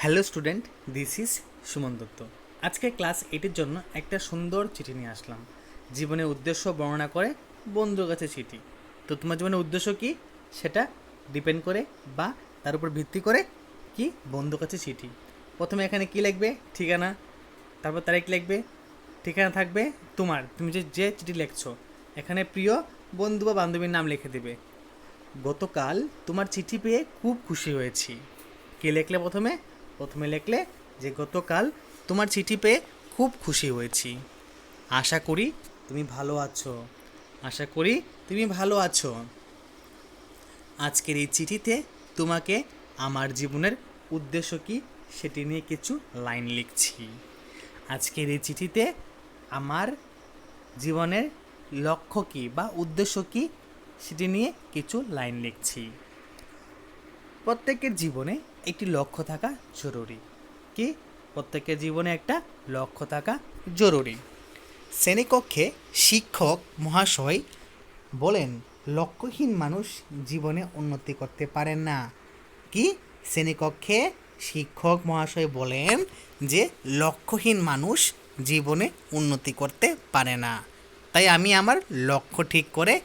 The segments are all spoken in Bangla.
Hello student, this is Suman Dutta. আজকে ক্লাস এইটের জন্য একটা সুন্দর চিঠি নিয়ে আসলাম। জীবনের উদ্দেশ্য বর্ণনা করে বন্ধুর কাছে চিঠি। তো তোমার জীবনের উদ্দেশ্য কি? সেটা ডিপেন্ড করে বা তার উপর ভিত্তি করে কি বন্ধুর কাছে চিঠি। প্রথমে এখানে কি লিখবে? ঠিকানা। তারপর তারিখ লিখবে। ঠিকানা থাকবে তোমার। তুমি যে যে চিঠি লিখছো, এখানে প্রিয় বন্ধু বা বান্ধবীর নাম লিখে দেবে। গতকাল তোমার চিঠি পেয়ে খুব খুশি হয়েছি। কে লিখলে প্রথমে? প্রথমে লিখলে যে গতকাল তোমার চিঠি পেয়ে খুব খুশি হয়েছি। আশা করি তুমি ভালো আছো। আশা করি তুমি ভালো আছো। আজকের এই চিঠিতে তোমাকে আমার জীবনের উদ্দেশ্য কি সেটি নিয়ে কিছু লাইন লিখছি। আজকের এই চিঠিতে আমার জীবনের লক্ষ্য কী বা উদ্দেশ্য কী সেটি নিয়ে কিছু লাইন লিখছি। প্রত্যেকের জীবনে একটি লক্ষ্য থাকা জরুরি। কি? প্রত্যেকের জীবনে একটা লক্ষ্য থাকা জরুরি। শ্রেণীকক্ষে শিক্ষক মহাশয় বলেন, লক্ষ্যহীন মানুষ জীবনে উন্নতি করতে পারেন না। কি? শ্রেণীকক্ষে শিক্ষক মহাশয় বলেন যে, লক্ষ্যহীন মানুষ জীবনে উন্নতি করতে পারে না। তাই আমি আমার লক্ষ্য ঠিক করে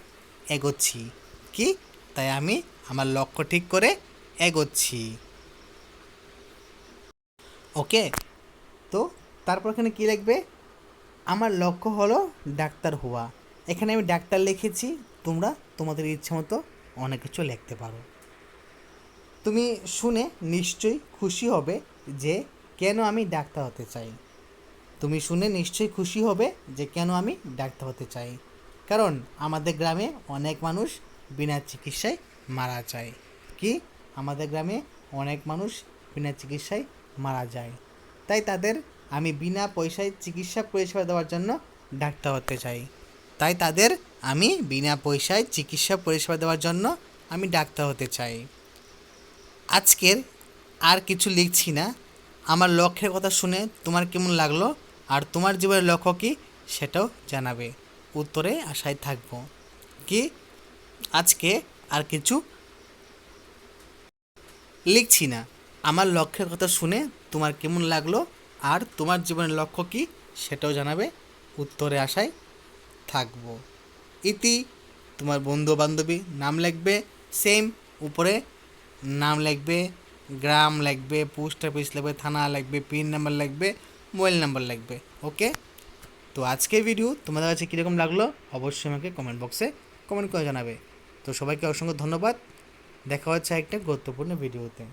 এগোচ্ছি। কি? তাই আমি আমার লক্ষ্য ঠিক করে এগোচ্ছি। ওকে? তো তারপর এখানে কী লিখবে? আমার লক্ষ্য হলো ডাক্তার হওয়া। এখানে আমি ডাক্তার লিখেছি, তোমরা তোমাদের ইচ্ছে মতো অনেক কিছু লিখতে পারো। তুমি শুনে নিশ্চয়ই খুশি হবে যে কেন আমি ডাক্তার হতে চাই। তুমি শুনে নিশ্চয়ই খুশি হবে যে কেন আমি ডাক্তার হতে চাই। কারণ আমাদের গ্রামে অনেক মানুষ বিনা চিকিৎসায় মারা যায়। কি? আমাদের গ্রামে অনেক মানুষ বিনা চিকিৎসায় মারা যায়। তাই তাদের আমি বিনা পয়সায় চিকিৎসা পরিষেবা দেওয়ার জন্য ডাক্তার হতে চাই। তাই তাদের আমি বিনা পয়সায় চিকিৎসা পরিষেবা দেওয়ার জন্য আমি ডাক্তার হতে চাই। আজকের আর কিছু লিখছি না। আমার লক্ষ্যের কথা শুনে তোমার কেমন লাগল আর তোমার জীবনের লক্ষ্য কী সেটাও জানাবে। উত্তরে আশায় থাকব। কি? আজকে আর কিছু লিখছি না। আমার লক্ষ্যের কথা শুনে তোমার কেমন লাগল আর তোমার জীবনের লক্ষ্য কী সেটাও জানাবে উত্তরে আশায় থাকব। ইতি তোমার বন্ধু বান্ধবী নাম লিখবে সেম উপরে নাম লিখবে, গ্রাম লাগবে পোস্ট অফিস লাগবে থানা লাগবে পিন নাম্বার লাগবে মোবাইল নাম্বার লাগবে ওকে তো আজকের ভিডিও তোমাদের কাছে কীরকম লাগল অবশ্যই আমাকে কমেন্ট বক্সে কমেন্ট করে জানাবে। তো সবাইকে অসংখ্য ধন্যবাদ। দেখা হচ্ছে একটা গুরুত্বপূর্ণ ভিডিওতে